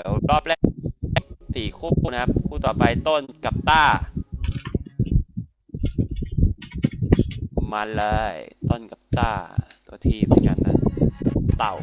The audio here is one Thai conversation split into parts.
ดี๋ยวรอบแรกสี่คู่นะครับ คู่ต่อไปต้นกับต้า มาเลย ต้นกับต้า ตัวทีเหมือนกันนะ เต่า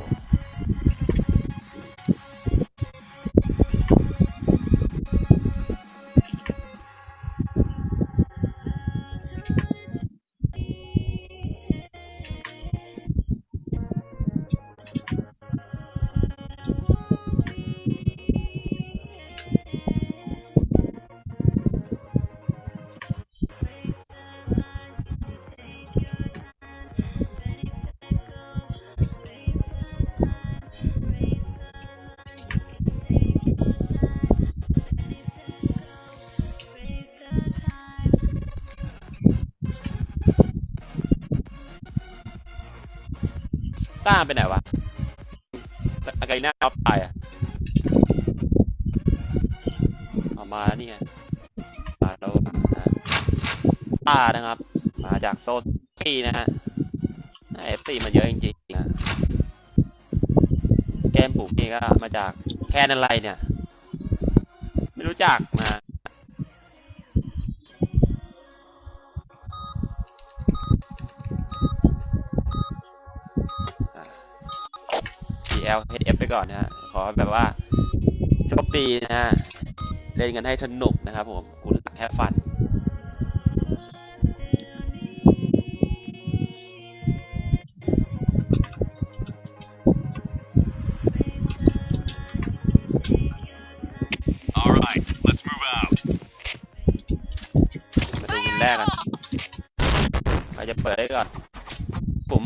ต้าไปไหนวะอาการหน้าออฟตายอะออกมาแล้วนี่ไงมาแล้วนต้านะครับ มาจากโซซีนะฮะเอฟซีมันเยอะจริงๆนะแก้มปุกนี่ก็มาจากแค่นั้นไรเนี่ย ไม่รู้จักนะ PL HF ไปก่อนนะฮะขอแบบว่าโชคดีนะฮะเล่นกันให้สนุกนะครับผมคุณแฮปฟัน All right, let's move out. มาดูวินแรกกันใครจะเปิดได้ก่อนผม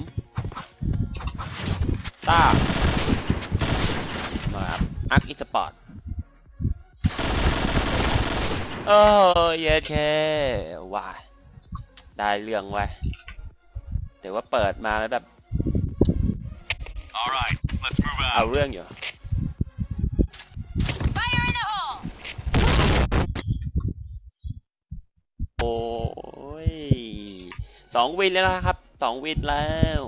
ต้ามาครับ อักอิสปอร์ตโอ้เยเคว้ายได้เรื่องไว้ยเดี๋ยวว่าเปิดมาแล้วแบบ All right, let's move เอา out. เรื่องอยู่ Fire in the hole! โอ้ยสองวินแล้วนะครับสองวินแล้ว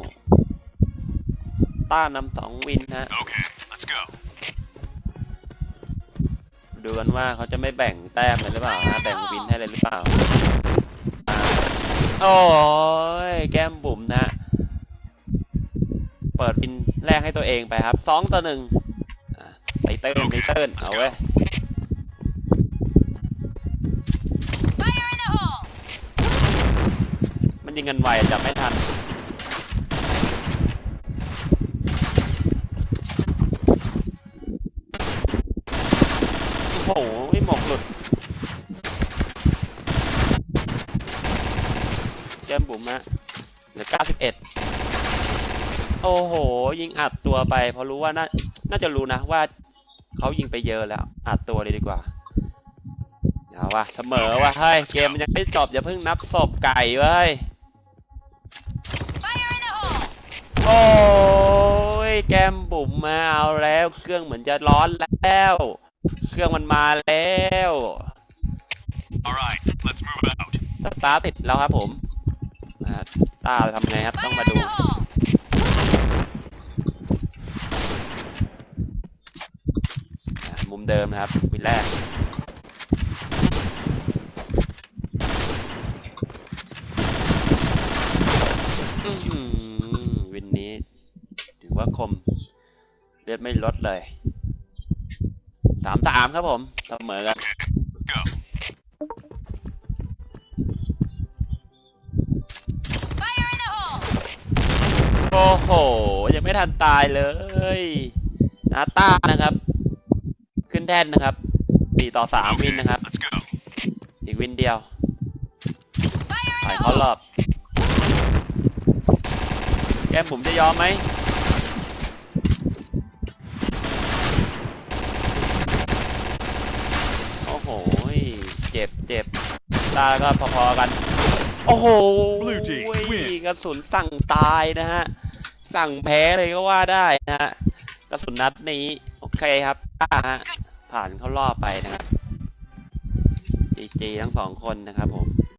ต้านำสองวินฮะ Okay, let's go. ดูกันว่าเขาจะไม่แบ่งแต้มเลยหรือเปล่านะแบ่งวินให้เลยหรือเปล่า โอ้ยแก้มบุ๋มนะ เปิดวินแรกให้ตัวเองไปครับสองต่อหนึ่งอะไตเติ้ลไตเติ้ลเอาเว้ยมันยิงกันไวจับไม่ทัน หไม่หมกหลุดแก้มบุ๋มฮะเหลือ91โอ้โห ยิงอัดตัวไป เพราะรู้ว่าน่าน่าจะรู้นะว่าเขายิงไปเยอะแล้ว อัดตัวเลยดีกว่าเอาว่ะเสมอว่ะเฮ้ยเกมมันยังไม่จบอย่าเพิ่งนับศพไก่เว้ยโอ้ยแก้มบุ๋มมาเอาแล้ว เครื่องเหมือนจะร้อนแล้ว เครื่องมันมาแล้ว All right, let's move out. สตาร์ทติดแล้วครับผมอ่าตาทำไงครับ ต้อง Fire มา in ดู the hole! อ่ามุมเดิมนะครับวินแรกอื้อหือวินนี้ ถือว่าคม เลือดไม่ลดเลย สามสามครับผมเสมอกันโอ้โห ยังไม่ทันตายเลยนาต้านะครับ ขึ้นแท่นนะครับสี่ต่อสามวินนะครับ อีกวินเดียว Fire ปล่อยเขารอบ แก้มผมจะยอมไหม เจ็บเจ็บตาก็พอๆกัน โอ้โห Blue team win กระสุนสั่งตายนะฮะ สั่งแพ้เลยก็ว่าได้นะฮะ กระสุนนัดนี้ โอเคครับตาฮะ ผ่านเข้ารอบไปนะครับจีจีทั้งสองคนนะครับผม